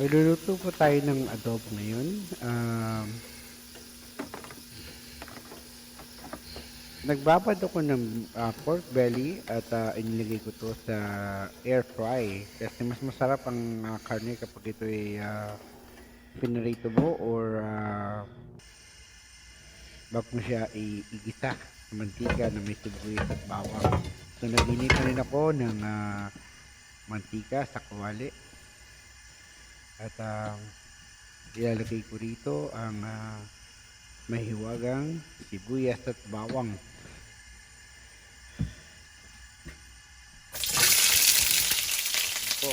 Magluluto po tayo ng adobo ngayon. Um, nagbabad ako ng ah, pork belly at ah, inilagay ko to sa air fry kasi mas masarap ang ah, karne kapag ito ay uh, pinarito mo or uh, bago mo siya igisa sa mantika na may sibuyas at bawang. So naginit na rin ako ng ah, mantika sa kawali at um, ilalagay ko rito ang ah, mahiwagang sibuyas at bawang. Po.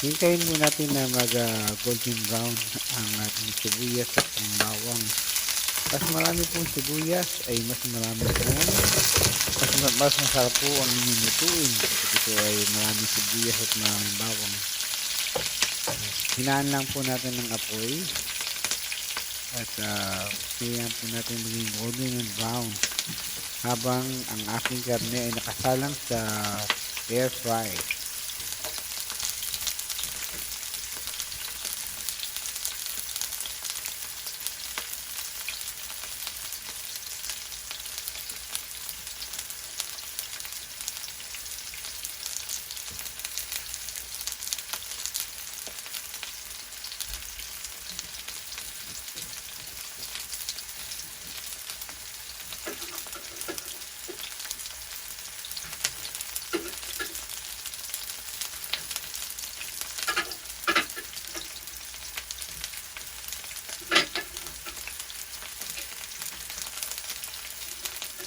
Hintayin mo natin na mag ah, golden brown ang ating sibuyas at ang bawang. Mas marami pong sibuyas ay mas marami pong mas, ma- mas masarap po ang kapag ito ay maraming sibuyas at maraming bawang. Hinaan lang po natin ng apoy at uh, hinaan po natin maging golden and brown habang ang aking karne ay nakasalang sa air fry.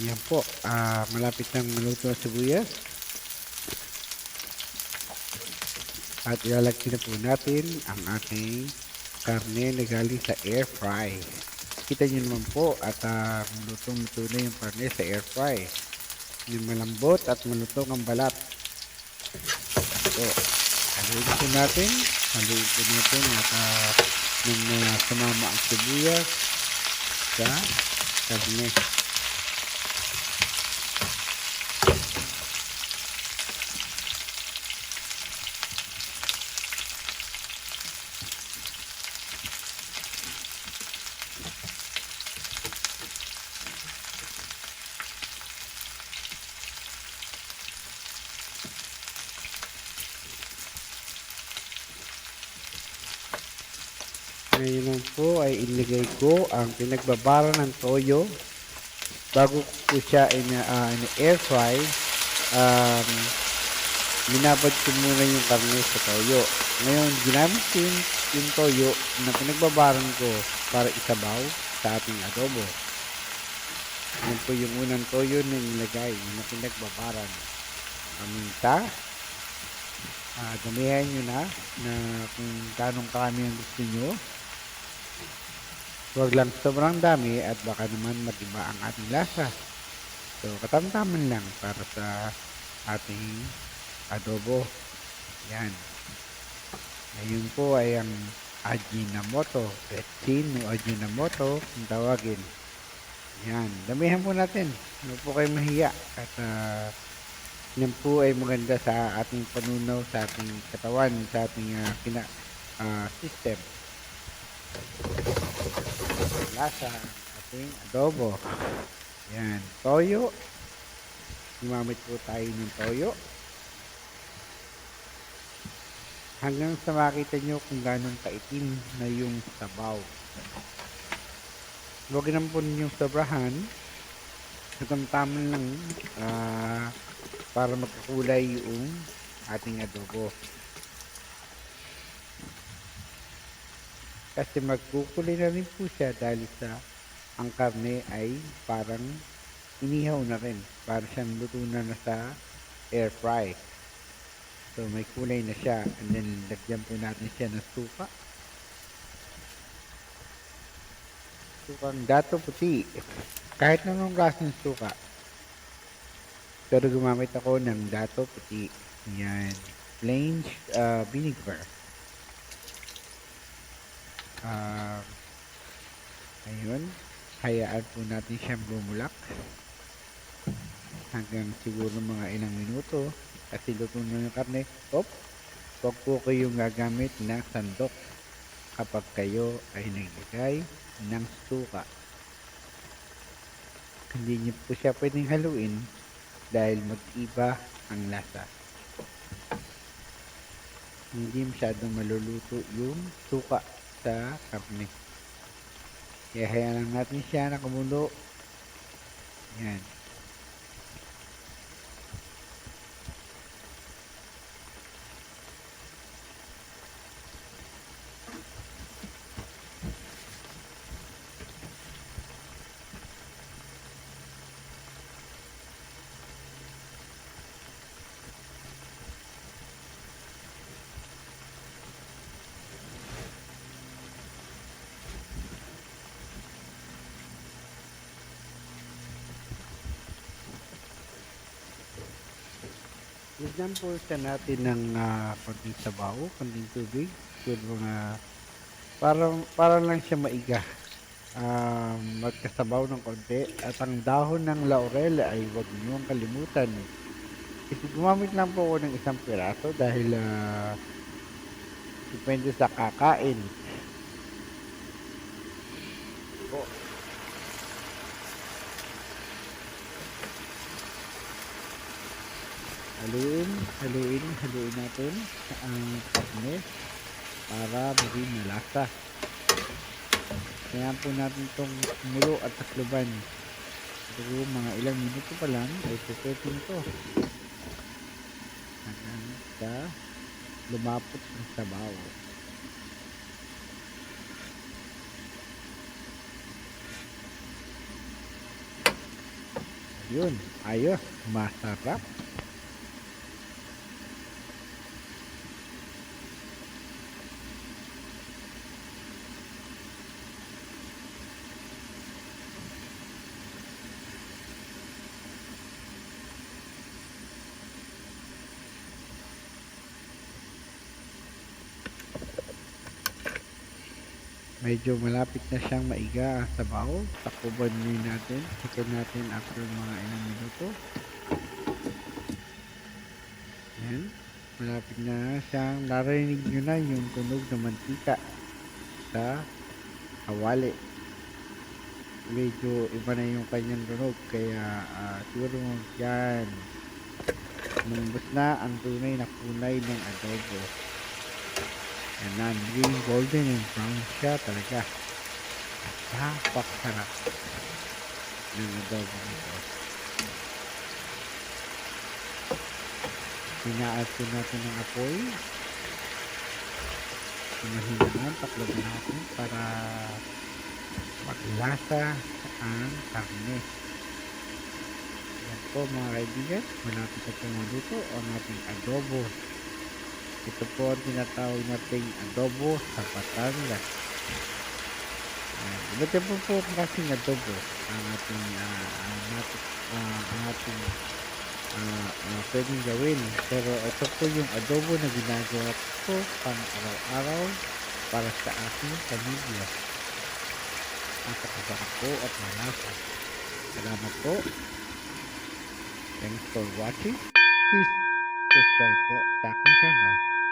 Yan po, ah, malapit nang maluto ang sibuyas. At ilalagay na po natin ang ating karne na galing sa air fry. Kita nyo naman po at uh, lutong-luto na yung karne sa air fry. Yung malambot at malutong ang balat. So, haluin po natin. Haluin po natin at uh, nung uh, sumama ang sibuyas sa karne. Ngayon po ay inilagay ko ang pinagbabara ng toyo. Bago ko siya in, uh, in air fry um, minabad ko muna yung karne sa toyo. Ngayon ginamit ko yung, yung toyo na pinagbabaran ko para isabaw sa ating adobo. Yan po yung unang toyo na nilagay na pinagbabaran. Paminta. Uh, damihan nyo na na kung ganong karami ang gusto nyo Huwag lang sobrang dami at baka naman mag-iba ang ating lasa. So, katamtaman lang para sa ating adobo. Yan. Ngayon po ay ang Ajinomoto. Retsin o Ajinomoto kung tawagin. Yan. Damihan po natin. Huwag po kayo mahiya. At uh, yan po ay maganda sa ating panunaw, sa ating katawan, sa ating uh, kina, uh, system lasa ng ating adobo. Yan, toyo. Gumamit po tayo ng toyo. Hanggang sa makita nyo kung ganong kaitim na yung sabaw. Huwag naman po ninyong sobrahan. Natamtaman lang ah, para magkakulay yung ating adobo. Kasi magkukulay na rin po siya dahil sa ang karne ay parang inihaw na rin para siyang luto na na sa air fry. So may kulay na siya and then lagyan po natin siya ng suka. Sukang dato puti. Kahit anong klaseng suka. Pero gumamit ako ng dato puti. Yan. Plain uh, vinegar. Ah, ayun. Hayaan po natin siyang bumulak. Hanggang siguro mga ilang minuto. Kasi luto na yung karne. Op! Huwag po kayong gagamit ng sandok kapag kayo ay naglagay ng suka. Hindi niyo po siya pwedeng haluin dahil mag-iba ang lasa. Hindi masyadong maluluto yung suka sa karne. Kaya hayaan lang natin siya na kumulo. Yan. Lagyan po siya natin ng uh, konting sabaw, konting tubig. Siguro mga parang, parang lang siya maiga. Um, magkasabaw ng konti. At ang dahon ng laurel ay huwag niyong kalimutan. Kasi gumamit lang po ako ng isang piraso dahil ah, depende sa kakain. Haluin, haluin, haluin natin ang karne para maging malasa. Kaya po natin itong mulo at takluban. Siguro mga ilang minuto pa lang ay pupetin ito. Hanggang sa lumapot ng sabaw. Yun, ayos, masarap. Medyo malapit na siyang maiga ang sabaw. Takuban nyo natin. Chicken natin after mga ilang minuto. Yan. Malapit na siyang narinig nyo na yung tunog ng mantika sa kawali. Medyo iba na yung kanyang tunog. Kaya uh, siguro yan. Lumbos na ang tunay na kunay ng adobo. And then green, golden, and brown siya talaga. Napakasarap ng adobo nito. Pinaas ko natin ng apoy. Pinahinaan, taklaban natin para maglasa ang karne. Yan po mga kaibigan, malapit na pong maluto ang ating adobo ito po ang tinatawag nating adobo sa Batangas. Uh, iba't po po klaseng adobo ang ating uh, ang ating, uh, ang ating uh, pwedeng gawin. Pero ito po yung adobo na ginagawa ko pang araw-araw para sa aking pamilya. Napakasarap po at malasa. Salamat po. Thanks for watching. Please subscribe po sa aking channel.